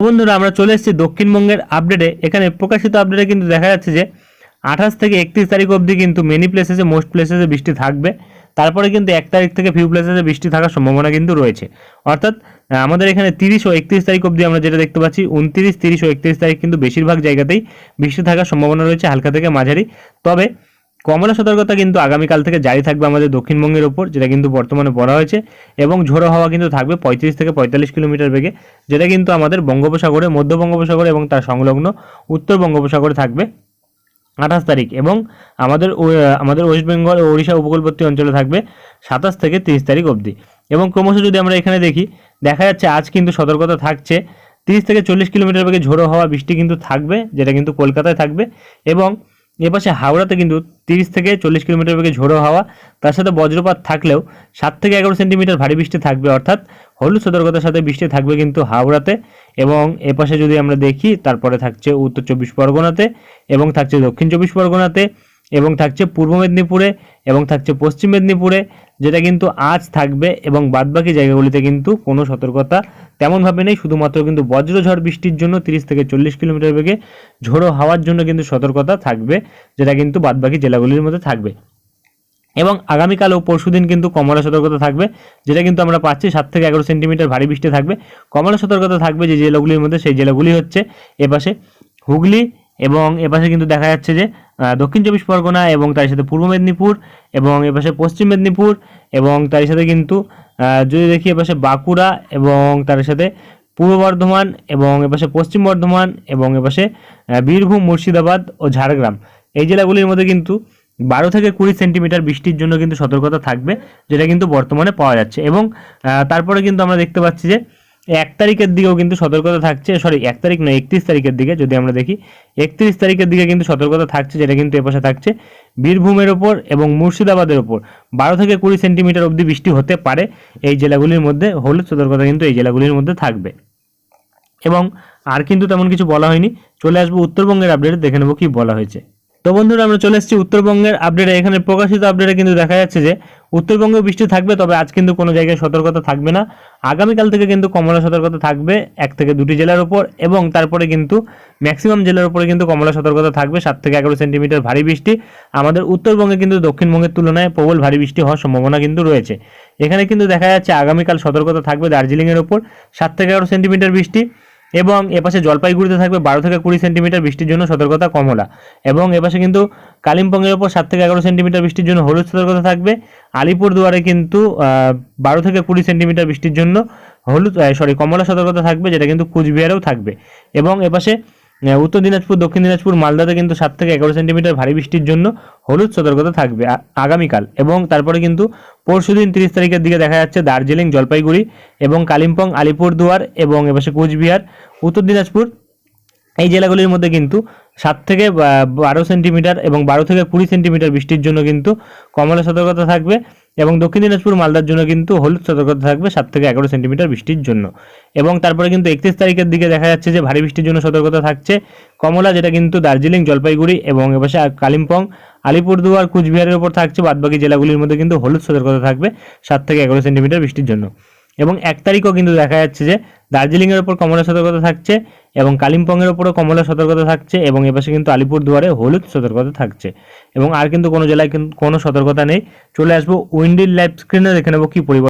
বন্ধুরা, আমরা চলে এসেছি দক্ষিণবঙ্গের আপডেটে এখানে প্রকাশিত আপডেটে কিন্তু দেখা যাচ্ছে যে, আঠাশ থেকে একত্রিশ তারিখ অবধি কিন্তু মেনি প্লেসেসে মোস্ট প্লেসেসে বৃষ্টি থাকবে। তারপরে কিন্তু এক তারিখ থেকে ফিউ প্লেসেসে বৃষ্টি থাকার সম্ভাবনা কিন্তু রয়েছে। অর্থাৎ আমাদের এখানে তিরিশ ও একত্রিশ তারিখ অবধি আমরা যেটা দেখতে পাচ্ছি, উনত্রিশ, তিরিশ ও একত্রিশ তারিখ কিন্তু বেশিরভাগ জায়গাতেই বৃষ্টি থাকার সম্ভাবনা রয়েছে হালকা থেকে মাঝারি। তবে কমলা সতর্কতা কিন্তু আগামীকাল থেকে জারি থাকবে আমাদের দক্ষিণবঙ্গের ওপর, যেটা কিন্তু বর্তমানে বলা হয়েছে, এবং ঝোড়ো হাওয়া কিন্তু থাকবে পঁয়ত্রিশ থেকে পঁয়তাল্লিশ কিলোমিটার বেগে, যেটা কিন্তু আমাদের বঙ্গোপসাগরে, মধ্য বঙ্গোপসাগরে এবং তার সংলগ্ন উত্তর বঙ্গোপসাগরে থাকবে। আঠাশ তারিখ এবং আমাদের আমাদের ওয়েস্ট বেঙ্গল ও ওড়িশা উপকূলবর্তী অঞ্চলে থাকবে সাতাশ থেকে তিরিশ তারিখ অবধি। এবং ক্রমশ যদি আমরা এখানে দেখি, দেখা যাচ্ছে আজ কিন্তু সতর্কতা থাকছে, তিরিশ থেকে চল্লিশ কিলোমিটার বেগে ঝোড়ো হওয়া বৃষ্টি কিন্তু থাকবে, যেটা কিন্তু কলকাতায় থাকবে, এবং এপাশে হাওড়াতে কিন্তু তিরিশ থেকে চল্লিশ কিলোমিটার বেগে ঝোড়ো হাওয়া, তার সাথে বজ্রপাত থাকলেও সাত থেকে এগারো সেন্টিমিটার ভারী বৃষ্টি থাকবে, অর্থাৎ হলুদ সতর্কতার সাথে বৃষ্টি থাকবে কিন্তু হাওড়াতে এবং এপাশে যদি আমরা দেখি, তারপরে থাকছে উত্তর চব্বিশ পরগনাতে এবং থাকছে দক্ষিণ চব্বিশ পরগনাতে এবং থাকছে পূর্ব মেদিনীপুরে এবং থাকছে পশ্চিম মেদিনীপুরে, যেটা কিন্তু আজ থাকবে এবং বাদবাকি জায়গাগুলিতে কিন্তু কোনো সতর্কতা তেমনভাবে নেই, শুধুমাত্র কিন্তু বজ্রঝড় বৃষ্টির জন্য তিরিশ থেকে চল্লিশ কিলোমিটার বেগে ঝোড়ো হাওয়ার জন্য কিন্তু সতর্কতা থাকবে, যেটা কিন্তু বাদবাকি জেলাগুলির মধ্যে থাকবে। এবং আগামীকাল ও পরশুদিন কিন্তু কমলা সতর্কতা থাকবে, যেটা কিন্তু আমরা পাচ্ছি সাত থেকে এগারো সেন্টিমিটার ভারী বৃষ্টি থাকবে। কমলা সতর্কতা থাকবে যে জেলাগুলির মধ্যে, সেই জেলাগুলি হচ্ছে এপাশে হুগলি এবং এপাশে কিন্তু দেখা যাচ্ছে যে দক্ষিণ চব্বিশ পরগনা এবং তার সাথে পূর্ব মেদিনীপুর এবং এপাশে পশ্চিম মেদিনীপুর এবং তার সাথে কিন্তু যদি দেখি এপাশে বাঁকুড়া এবং তার সাথে পূর্ব বর্ধমান এবং এপাশে পশ্চিম বর্ধমান এবং এপাশে বীরভূম, মুর্শিদাবাদ ও ঝাড়গ্রাম। এই জেলাগুলির মধ্যে কিন্তু বারো থেকে কুড়ি সেন্টিমিটার বৃষ্টির জন্য কিন্তু সতর্কতা থাকবে, যেটা কিন্তু বর্তমানে পাওয়া যাচ্ছে। এবং তারপরে কিন্তু আমরা দেখতে পাচ্ছি যে এক তারিখের দিকেও কিন্তু সতর্কতা থাকছে সরি এক তারিখ নয়, একত্রিশ তারিখের দিকে যদি আমরা দেখি, একত্রিশ তারিখের দিকে কিন্তু সতর্কতা থাকছে, যেটা কিন্তু এপাশে থাকছে, বীরভূমের ওপর এবং মুর্শিদাবাদের ওপর। বারো থেকে কুড়ি সেন্টিমিটার অবধি বৃষ্টি হতে পারে এই জেলাগুলির মধ্যে, হলুদ সতর্কতা কিন্তু এই জেলাগুলির মধ্যে থাকবে। এবং আর কিন্তু তেমন কিছু বলা হয়নি, চলে আসব উত্তরবঙ্গের আপডেট দেখে নেব কি বলা হয়েছে। তো বন্ধুরা, আমরা চলে এসেছি উত্তরবঙ্গের আপডেটে এখানে প্রকাশিত আপডেটে কিন্তু দেখা যাচ্ছে যে, উত্তরবঙ্গে বৃষ্টি থাকবে, তবে আজ কিন্তু কোনো জায়গায় সতর্কতা থাকবে না। আগামীকাল থেকে কিন্তু কমলা সতর্কতা থাকবে এক থেকে দুটি জেলার উপর, এবং তারপরে কিন্তু ম্যাক্সিমাম জেলার উপরে কিন্তু কমলা সতর্কতা থাকবে, সাত থেকে এগারো সেন্টিমিটার ভারী বৃষ্টি। আমাদের উত্তরবঙ্গে কিন্তু দক্ষিণবঙ্গের তুলনায় প্রবল ভারী বৃষ্টি হওয়ার সম্ভাবনা কিন্তু রয়েছে। এখানে কিন্তু দেখা যাচ্ছে আগামীকাল সতর্কতা থাকবে দার্জিলিংয়ের ওপর সাত থেকে এগারো সেন্টিমিটার বৃষ্টি। এবং এপাশে জলপাইগুড়িতে থাকবে বারো থেকে কুড়ি সেন্টিমিটার বৃষ্টির জন্য সতর্কতা কমলা এবং এপাশে কিন্তু কালিম্পংয়ের ওপর সাত থেকে এগারো সেন্টিমিটার বৃষ্টির জন্য হলুদ সতর্কতা থাকবে। আলিপুর দুয়ারে কিন্তু বারো থেকে কুড়ি সেন্টিমিটার বৃষ্টির জন্য হলুদ সরি কমলা সতর্কতা থাকবে, যেটা কিন্তু কুচবিহারেও থাকবে। এবং এপাশে উত্তর দিনাজপুর, দক্ষিণ দিনাজপুর, মালদাতে কিন্তু সাত থেকে এগারো সেন্টিমিটার ভারী বৃষ্টির জন্য হলুদ সতর্কতা থাকবে আগামীকাল। এবং তারপরে কিন্তু পরশু দিন তিরিশ তারিখের দিকে দেখা যাচ্ছে দার্জিলিং, জলপাইগুড়ি এবং কালিম্পং, আলিপুরদুয়ার এবং এপাশে কোচবিহার, উত্তর দিনাজপুর। এই জেলাগুলির মধ্যে কিন্তু সাত থেকে বারো সেন্টিমিটার এবং বারো থেকে কুড়ি সেন্টিমিটার বৃষ্টির জন্য কিন্তু কমলা সতর্কতা থাকবে। এবং দক্ষিণ দিনাজপুর মালদার জন্য কিন্তু হলুদ সতর্কতা থাকবে সাত থেকে এগারো সেন্টিমিটার বৃষ্টির জন্য। এবং তারপরে কিন্তু একত্রিশ তারিখের দিকে দেখা যাচ্ছে যে ভারী বৃষ্টির জন্য সতর্কতা থাকছে কমলা, যেটা কিন্তু দার্জিলিং, জলপাইগুড়ি এবং এপাশে কালিম্পং, আলিপুরদুয়ার, কুচবিহারের উপর থাকছে বাদবাকি জেলাগুলির মধ্যে কিন্তু হলুদ সতর্কতা থাকবে সাত থেকে এগারো সেন্টিমিটার বৃষ্টির জন্য। এবং এক তারিখও কিন্তু দেখা যাচ্ছে যে দার্জিলিংয়ের ওপর কমলা সতর্কতা থাকছে এবং কালিম্পংয়ের ওপরও কমলা সতর্কতা থাকছে এবং এপাশে কিন্তু আলিপুরদুয়ারে হলুদ সতর্কতা থাকছে। এবং আর কিন্তু কোনো জেলায় কিন্তু কোনো সতর্কতা নেই। চলে আসব উইন্ডিল লাইভ স্ক্রিনে, দেখে নেব কি পরিবর্তন